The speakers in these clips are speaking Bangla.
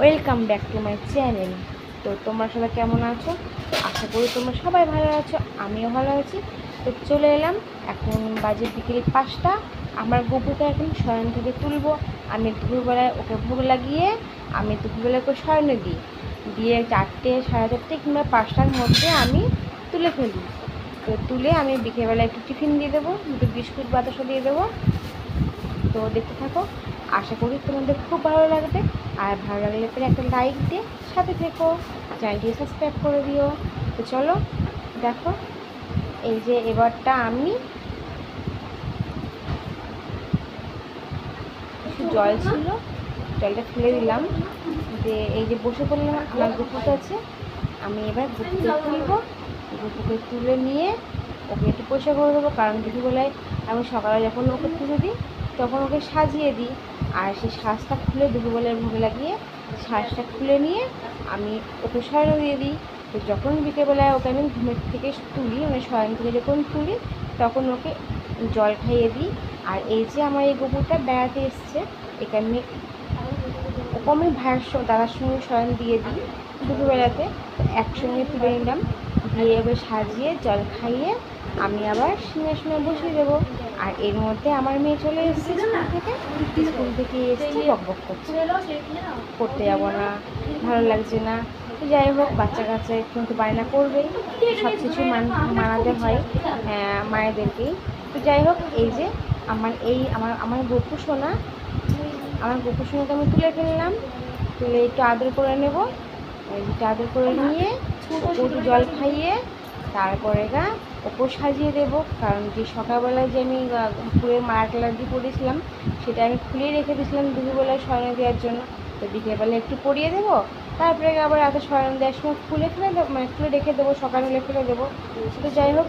Welcome back to my channel তো তোমরা সবাই কেমন আছো? আশা করি তোমরা সবাই ভালো আছো, আমিও ভালো আছি। তো চলে এলাম, এখন বাজে বিকেল পাঁচটা। আমার গপুকে এখন শয়ন থেকে তুলবো। আমি দুপুরবেলায় ওকে ভোগ লাগিয়ে, আমি দুপুরবেলায় ওকে শয়নে দিই। দিয়ে চারটে, সাড়ে চারটে কিংবা পাঁচটার মধ্যে আমি তুলে ফেলি। তো তুলে আমি বিকেলবেলা একটু টিফিন দিয়ে দেবো, দুটো বিস্কুট বাতাসা দিয়ে দেবো। তো দেখতে থাকো। আশা করি তোমাদের খুব ভালো লাগবে। আর ভালো লাগলে পরে একটা লাইক দিয়ে সাথে থেকো। চ্যানেলটি সাবস্ক্রাইব করে দিও। তো চলো, দেখো, এই যে এবারটা আমি জল ছিল, জলটা ফেলে দিলাম। যে এই যে বসে পড়লাম, আমার গুপুক আছে। আমি এবার গুপুকে তুলবো। গুপুকে তুলে নিয়ে ওকে একটু পরিষ্কার করে দেবো। কারণ দুপুরবেলায় আমি সকালে যখন ওকে তুলে দিই, তখন ওকে সাজিয়ে দিই। আর সেই শ্বাসটা খুলে দুপুরবেলায় ভোগে লাগিয়ে শ্বাসটা খুলে নিয়ে আমি ওকে শয়ন দিয়ে দিই। তো যখন বিকেলবেলায় ওকে আমি ঘুমের থেকে তুলি মানে শয়ন থেকে যখন তুলি, তখন ওকে জল খাইয়ে দিই। আর এই যে আমার এই গোবরটা বেড়াতে এসছে, একে আমি ওকে আমি ভাইয়ের দাদার সঙ্গে শয়ন দিয়ে দিই দুপুরবেলাতে, একসঙ্গে তুলে নিলাম। দিয়ে এবার সাজিয়ে জল খাইয়ে আমি আবার সিংহাসনে বসিয়ে দেবো। আর এর মধ্যে আমার মেয়ে চলে এসেছে স্কুল থেকে। স্কুল থেকে এসেছি বক বক করছে। পড়তে যাব না ভালো লাগছে না। যাই হোক বাচ্চা কাচ্চা কিন্তু বায়না করবেই সব কিছু মান মানাতে হয় হ্যাঁ, মায়েদেরকেই। তো যাই হোক এই যে আমার এই আমার আমার গপু সোনা আমার গপু সোনাকে আমি তুলে ফেললাম। তুলে একটু আদর করে নেব। আদর করে নিয়ে একটু জল খাইয়ে তারপরে গা ওপর সাজিয়ে দেবো। কারণ যে সকালবেলায় যে আমি ফুলের মালা টালা দিয়ে পরিয়েছিলাম সেটা আমি খুলে রেখে দিয়েছিলাম দুপুরবেলায় শয়ন দেওয়ার জন্য। তো বিকেলবেলা একটু পরিয়ে দেবো, তারপরে আবার রাতে শয়ন দেওয়ার সময় খুলে ফেলে দেবো মানে খুলে রেখে দেবো, সকালে হলে ফেলে দেবো। তো যাই হোক,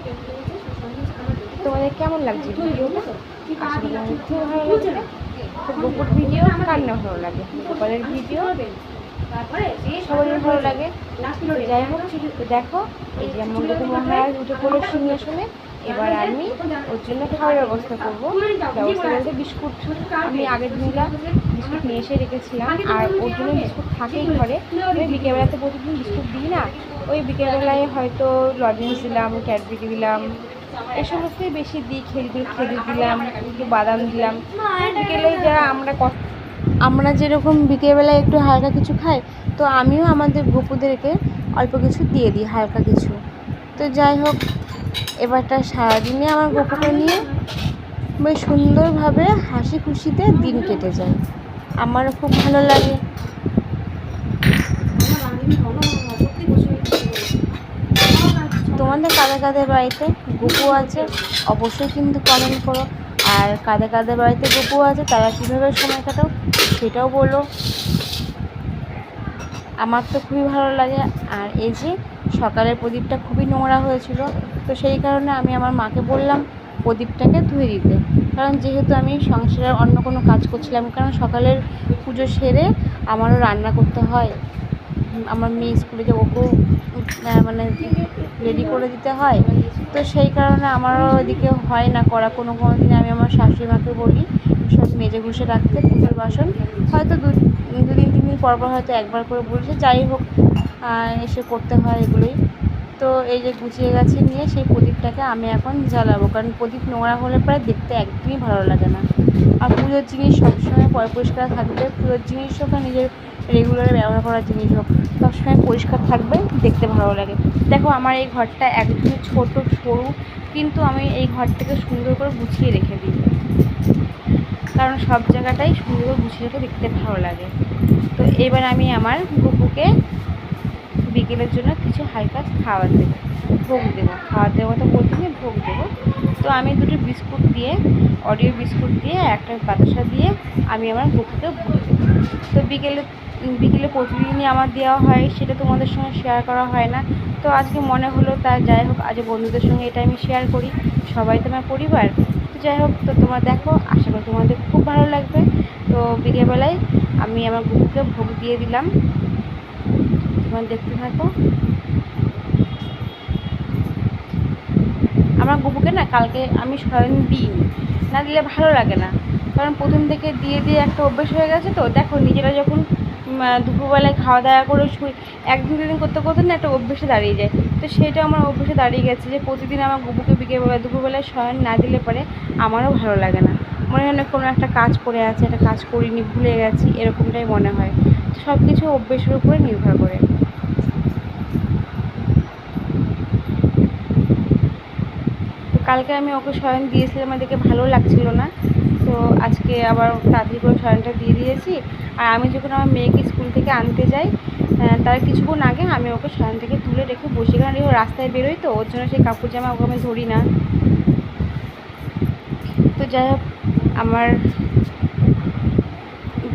তোমাদের কেমন লাগছে ভিডিওটা? খুব ভালো লাগছে। তো ভিডিও, কার না ভালো লাগে? ভিডিও? সবারই ভালো লাগে। যাই হোক, দেখো, এই যে লোক মহারাজ উঠে পড়ল সিংহাসনে এবার আমি ওর জন্য খাওয়ার ব্যবস্থা করব। ব্যবস্থা বলতে বিস্কুট। আমি আগের দিনটা বিস্কুট নিয়ে এসে রেখেছিলাম, আর ওর জন্য বিস্কুট থাকেই ঘরে। আমি বিকেলবেলাতে প্রতিদিন বিস্কুট দিই না, ওই বিকেলবেলায় হয়তো লজেন্স দিলাম, ক্যাডবেরি দিলাম এই সমস্তই বেশি দিই, খেজুর খেজুর দিলাম, একটু বাদাম দিলাম। বিকেলে যারা আমরা কষ্ট আমরা যেরকম বিকেলবেলায় একটু হালকা কিছু খাই, তো আমিও আমাদের গপুদেরকে অল্প কিছু দিয়ে দিই হালকা কিছু। তো যাই হোক, এবারটা সারাদিনে আমার গপুকে নিয়ে বেশ সুন্দরভাবে হাসি খুশিতে দিন কেটে যায়। আমারও খুব ভালো লাগে। তোমাদের কাদের কাদের বাড়িতে গপু আছে, অবশ্যই কিন্তু কমেন্ট করো। আর কাদের কাদের বাড়িতে গপু আছে, তারা কীভাবে সময় কাটাও সেটাও বলো। আমার তো খুবই ভালো লাগে। আর এই যে সকালের প্রদীপটা খুবই নোংরা হয়েছিল, তো সেই কারণে আমি আমার মাকে বললাম প্রদীপটাকে ধুয়ে দিতে। কারণ যেহেতু আমি সংসারের অন্য কোনো কাজ করছিলাম, কারণ সকালের পুজো সেরে আমারও রান্না করতে হয়। আমার মেয়ে স্কুলে যে ওকেও মানে রেডি করে দিতে হয়। তো সেই কারণে আমারও এদিকে হয় না করা। কোনো কোনো দিনে আমি আমার শাশুড়ি মাকে বলি, সব মেজে ঘুষে রাখতে পুজোর বাসন। হয়তো দু, দুদিন তিন দিন পরপর পর হয়তো একবার করে বলছে। যাই হোক এসে করতে হয় এগুলোই। তো এই যে গুছিয়ে গাছিয়ে নিয়ে সেই প্রদীপটাকে আমি এখন জ্বালাবো। কারণ প্রদীপ নোংরা হলে প্রায় দেখতে একদমই ভালো লাগে না। আর পুজোর জিনিস সবসময় পরিষ্কার থাকবে। পুজোর জিনিস হোক আর নিজের রেগুলার ব্যবহার করার জিনিস হোক, সবসময় পরিষ্কার থাকবে, দেখতে ভালো লাগে। দেখো, আমার এই ঘরটা একদমই ছোট, সরু, কিন্তু আমি এই ঘরটাকে সুন্দর করে গুছিয়ে রেখে দিই। কারণ সব জায়গাটাই সুন্দর করে গুছিয়ে রেখে দেখতে ভালো লাগে। তো এবার আমি আমার গুপুকে বিকেলের জন্য কিছু হালকা খাবার দেবো, ভোগ দেবো। খাবার দেবো তো প্রথমে ভোগ দেবো। তো আমি দুটো বিস্কুট দিয়ে, অডিও বিস্কুট দিয়ে, একটা বাতাসা দিয়ে আমি আমার গুপুকে ভোগ দেবো। তো বিকেলে বিকেলে প্রতিদিনই আমার দেওয়া হয়, সেটা তোমাদের সঙ্গে শেয়ার করা হয় না। তো আজকে মনে হলো তা, যাই হোক, আজ বন্ধুদের সঙ্গে এটা আমি শেয়ার করি, সবাই তো আমার পরিবার। তো যাই হোক, তো তোমরা দেখো, আশা করি তোমাদের খুব ভালো লাগবে। তো বিকেলবেলায় আমি আমার গুপুকে ভোগ দিয়ে দিলাম। তোমরা দেখতে থাকো। আমার গুপুকে না কালকে আমি শয়ন দিইনি। না দিলে ভালো লাগে না। কারণ প্রথম থেকে দিয়ে দিয়ে একটা অভ্যেস হয়ে গেছে তো। দেখো, নিজেরা যখন দুপুরবেলায় খাওয়া দাওয়া করে শুই একদিন দুদিন করতে করতে না একটা অভ্যেসে দাঁড়িয়ে যায়। তো সেটা আমার অভ্যেসে দাঁড়িয়ে গেছে যে, প্রতিদিন আমার গুবুকে বিকেলবেলা, দুপুরবেলায় শয়ন না দিলে পরে আমারও ভালো লাগে না। মনে হয় না কোনো একটা কাজ করে আছে, একটা কাজ করিনি, ভুলে গেছি, এরকমটাই মনে হয়। সব কিছু অভ্যেসের উপরে নির্ভর করে তো কালকে আমি ওকে শয়ন দিয়েছিলাম দেখে ভালো লাগছিল না। তো আজকে আবার তাড়াতাড়ি করে শয়নটা দিয়ে দিয়েছি। আর আমি যখন আমার মেয়েকে স্কুল থেকে আনতে যাই তার কিছুক্ষণ আগে আমি ওকে শয়ন থেকে তুলে রেখে বসে। কারণ ও রাস্তায় বেরোই তো, ওর জন্য সেই কাপড় জামা ওকে আমি ধরি না। তো যাই হোক, আমার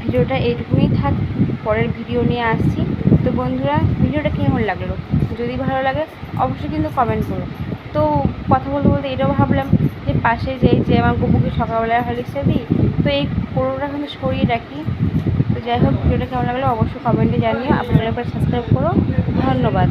ভিডিওটা এইটুকুনি থাক, পরের ভিডিও নিয়ে আসছি। তো বন্ধুরা, ভিডিওটা কেমন লাগল? যদি ভালো লাগে, অবশ্যই কিন্তু কমেন্ট করো। তো কথা বলতে বলতে এটাও ভাবলাম যে পাশে যেই যে আমার গপুকে সকালবেলা হরলিক্সটা দিই, তো এই পুরোটা কিন্তু সরিয়ে রাখি। তো যাই হোক, ভিডিওটা কেমন লাগল অবশ্যই কমেন্টে জানিও। আপনারা একবার সাবস্ক্রাইব করো। ধন্যবাদ।